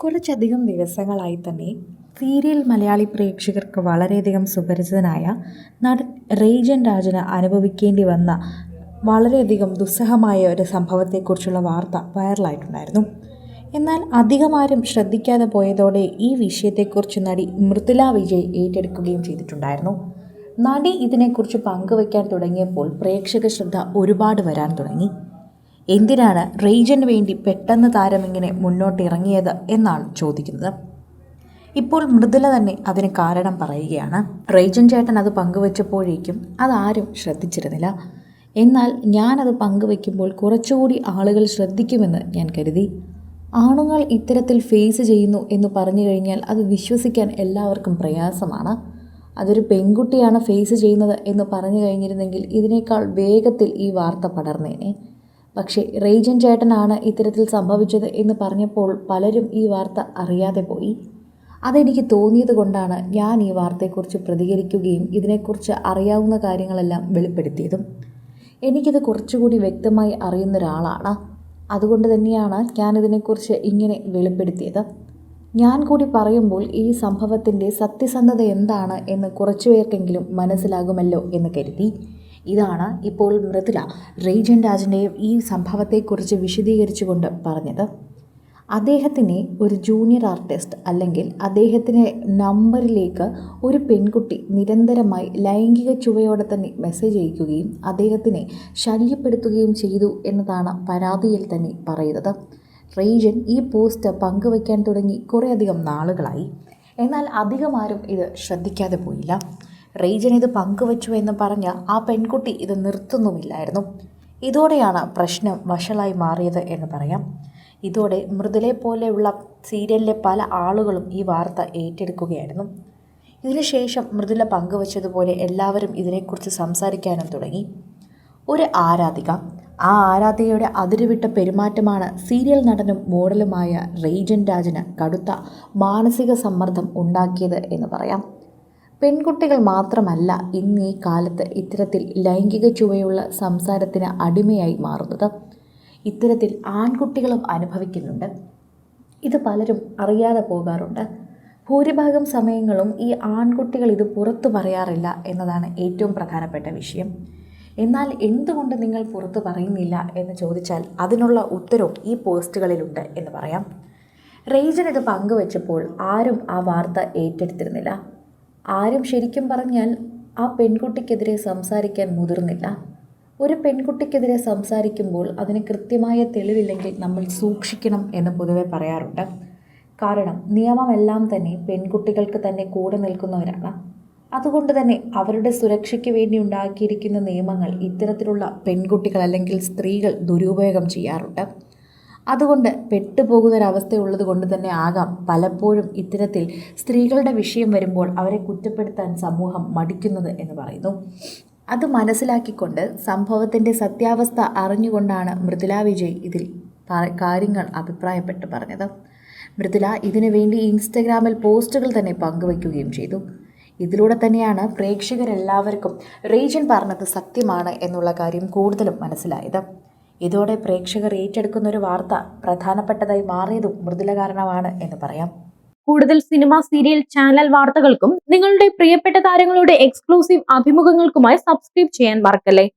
കുറച്ചധികം ദിവസങ്ങളായി തന്നെ സീരിയൽ മലയാളി പ്രേക്ഷകർക്ക് വളരെയധികം സുപരിചിതനായ നടൻ റേജൻ രാജന് അനുഭവിക്കേണ്ടി വന്ന വളരെയധികം ദുസ്സഹമായ ഒരു സംഭവത്തെക്കുറിച്ചുള്ള വാർത്ത വൈറലായിട്ടുണ്ടായിരുന്നു. എന്നാൽ അധികമാരും ശ്രദ്ധിക്കാതെ പോയതോടെ ഈ വിഷയത്തെക്കുറിച്ച് നടി മൃദുല വിജയ് ഏറ്റെടുക്കുകയും ചെയ്തിട്ടുണ്ടായിരുന്നു. നടി ഇതിനെക്കുറിച്ച് പങ്കുവയ്ക്കാൻ തുടങ്ങിയപ്പോൾ പ്രേക്ഷക ശ്രദ്ധ ഒരുപാട് വരാൻ തുടങ്ങി. എന്തിനാണ് റേജന് വേണ്ടി പെട്ടെന്ന് താരം ഇങ്ങനെ മുന്നോട്ട് ഇറങ്ങിയത് എന്നാണ് ചോദിക്കുന്നത്. ഇപ്പോൾ മൃദുല തന്നെ അതിന് കാരണം പറയുകയാണ്. റേജൻ ചേട്ടൻ അത് പങ്കുവച്ചപ്പോഴേക്കും അതാരും ശ്രദ്ധിച്ചിരുന്നില്ല. എന്നാൽ ഞാനത് പങ്കുവയ്ക്കുമ്പോൾ കുറച്ചുകൂടി ആളുകൾ ശ്രദ്ധിക്കുമെന്ന് ഞാൻ കരുതി. ആണുങ്ങൾ ഇത്തരത്തിൽ ഫേസ് ചെയ്യുന്നു എന്ന് പറഞ്ഞു കഴിഞ്ഞാൽ അത് വിശ്വസിക്കാൻ എല്ലാവർക്കും പ്രയാസമാണ്. അതൊരു പെൺകുട്ടിയാണ് ഫേസ് ചെയ്യുന്നത് എന്ന് പറഞ്ഞു കഴിഞ്ഞിരുന്നെങ്കിൽ ഇതിനേക്കാൾ വേഗത്തിൽ ഈ വാർത്ത പടർന്നേനെ. പക്ഷേ റേജൻ ചേട്ടനാണ് ഇത്തരത്തിൽ സംഭവിച്ചത് എന്ന് പറഞ്ഞപ്പോൾ പലരും ഈ വാർത്ത അറിയാതെ പോയി. അതെനിക്ക് തോന്നിയത് കൊണ്ടാണ് ഞാൻ ഈ വാർത്തയെക്കുറിച്ച് പ്രതികരിക്കുകയും ഇതിനെക്കുറിച്ച് അറിയാവുന്ന കാര്യങ്ങളെല്ലാം വെളിപ്പെടുത്തിയതും. എനിക്കിത് കുറച്ചുകൂടി വ്യക്തമായി അറിയുന്ന ഒരാളാണ്. അതുകൊണ്ട് തന്നെയാണ് ഞാനിതിനെക്കുറിച്ച് ഇങ്ങനെ വെളിപ്പെടുത്തിയത്. ഞാൻ കൂടി പറയുമ്പോൾ ഈ സംഭവത്തിന്റെ സത്യസന്ധത എന്താണ് എന്ന് കുറച്ചു പേർക്കെങ്കിലും മനസ്സിലാകുമല്ലോ എന്ന് കരുതി. ഇതാണ് ഇപ്പോൾ മൃദുല റേജൻ രാജന്റെയും ഈ സംഭവത്തെക്കുറിച്ച് വിശദീകരിച്ചുകൊണ്ട് പറഞ്ഞത്. അദ്ദേഹത്തിനെ ഒരു ജൂനിയർ ആർട്ടിസ്റ്റ് അല്ലെങ്കിൽ അദ്ദേഹത്തിന്റെ നമ്പറിലേക്ക് ഒരു പെൺകുട്ടി നിരന്തരമായി ലൈംഗിക ചുവയോടെ തന്നെ മെസ്സേജ് അയക്കുകയും അദ്ദേഹത്തിനെ ശല്യപ്പെടുത്തുകയും ചെയ്തു എന്നതാണ് പരാതിയിൽ തന്നെ പറയുന്നത്. റേജൻ ഈ പോസ്റ്റ് പങ്കുവയ്ക്കാൻ തുടങ്ങി കുറേയധികം നാളുകളായി. എന്നാൽ അധികമാരും ഇത് ശ്രദ്ധിക്കാതെ പോയില്ല. റേജൻ ഇത് പങ്കുവച്ചു എന്ന് പറഞ്ഞ ആ പെൺകുട്ടി ഇത് നിർത്തുന്നുമില്ലായിരുന്നു. ഇതോടെയാണ് പ്രശ്നം വഷളായി മാറിയത് എന്ന് പറയാം. ഇതോടെ മൃദുലെ പോലെയുള്ള സീരിയലിലെ പല ആളുകളും ഈ വാർത്ത ഏറ്റെടുക്കുകയായിരുന്നു. ഇതിനുശേഷം മൃദുല പങ്കുവച്ചതുപോലെ എല്ലാവരും ഇതിനെക്കുറിച്ച് സംസാരിക്കാനും തുടങ്ങി. ഒരു ആരാധിക ആ ആരാധികയുടെ അതിരുവിട്ട പെരുമാറ്റമാണ് സീരിയൽ നടനും മോഡലുമായ റെയ്ജൻ രാജന് കടുത്ത മാനസിക സമ്മർദ്ദം ഉണ്ടാക്കിയത് എന്ന് പറയാം. പെൺകുട്ടികൾ മാത്രമല്ല ഇന്ന് ഈ കാലത്ത് ഇത്തരത്തിൽ ലൈംഗിക ചുവയുള്ള സംസാരത്തിന് അടിമയായി മാറുന്നത്. ഇത്തരത്തിൽ ആൺകുട്ടികളും അനുഭവിക്കുന്നുണ്ട്. ഇത് പലരും അറിയാതെ പോകാറുണ്ട്. ഭൂരിഭാഗം സമയങ്ങളും ഈ ആൺകുട്ടികൾ ഇത് പുറത്തു പറയാറില്ല എന്നതാണ് ഏറ്റവും പ്രധാനപ്പെട്ട വിഷയം. എന്നാൽ എന്തുകൊണ്ട് നിങ്ങൾ പുറത്തു പറയുന്നില്ല എന്ന് ചോദിച്ചാൽ അതിനുള്ള ഉത്തരവും ഈ പോസ്റ്റുകളിലുണ്ട് എന്ന് പറയാം. റേജൻ ഇത് പങ്കുവച്ചപ്പോൾ ആരും ആ വാർത്ത ഏറ്റെടുത്തിരുന്നില്ല. ആരും ശരിക്കും പറഞ്ഞാൽ ആ പെൺകുട്ടിക്കെതിരെ സംസാരിക്കാൻ മുതിർന്നില്ല. ഒരു പെൺകുട്ടിക്കെതിരെ സംസാരിക്കുമ്പോൾ അതിന് കൃത്യമായ തെളിവില്ലെങ്കിൽ നമ്മൾ സൂക്ഷിക്കണം എന്ന് പൊതുവെ പറയാറുണ്ട്. കാരണം നിയമമെല്ലാം തന്നെ പെൺകുട്ടികൾക്ക് തന്നെ കൂടെ നിൽക്കുന്നവരാണ്. അതുകൊണ്ട് തന്നെ അവരുടെ സുരക്ഷയ്ക്ക് വേണ്ടി ഉണ്ടാക്കിയിരിക്കുന്ന നിയമങ്ങൾ ഇത്തരത്തിലുള്ള പെൺകുട്ടികൾ അല്ലെങ്കിൽ സ്ത്രീകൾ ദുരുപയോഗം ചെയ്യാറുണ്ട്. അതുകൊണ്ട് പെട്ടുപോകുന്നൊരവസ്ഥയുള്ളത് കൊണ്ട് തന്നെ ആകാം പലപ്പോഴും ഇത്തരത്തിൽ സ്ത്രീകളുടെ വിഷയം വരുമ്പോൾ അവരെ കുറ്റപ്പെടുത്താൻ സമൂഹം മടിക്കുന്നത് എന്ന് പറയുന്നു. അത് മനസ്സിലാക്കിക്കൊണ്ട് സംഭവത്തിന്റെ സത്യാവസ്ഥ അറിഞ്ഞുകൊണ്ടാണ് മൃദുല വിജയ് ഇതിൽ കാര്യങ്ങൾ അഭിപ്രായപ്പെട്ട് പറഞ്ഞത്. മൃദുല ഇതിനു വേണ്ടി ഇൻസ്റ്റഗ്രാമിൽ പോസ്റ്റുകൾ തന്നെ പങ്കുവയ്ക്കുകയും ചെയ്തു. ഇതിലൂടെ തന്നെയാണ് പ്രേക്ഷകരെല്ലാവർക്കും റീജൻ പറഞ്ഞത് സത്യമാണ് എന്നുള്ള കാര്യം കൂടുതലും മനസ്സിലായത്. ഇതോടെ പ്രേക്ഷകർ ഏറ്റെടുക്കുന്ന ഒരു വാർത്ത പ്രധാനപ്പെട്ടതായി മാറിയതും മൃദുല കാരണമാണ് എന്ന് പറയാം. കൂടുതൽ സിനിമ സീരിയൽ ചാനൽ വാർത്തകൾക്കും നിങ്ങളുടെ പ്രിയപ്പെട്ട താരങ്ങളുടെ എക്സ്ക്ലൂസീവ് അഭിമുഖങ്ങൾക്കുമായി സബ്സ്ക്രൈബ് ചെയ്യാൻ മറക്കല്ലേ?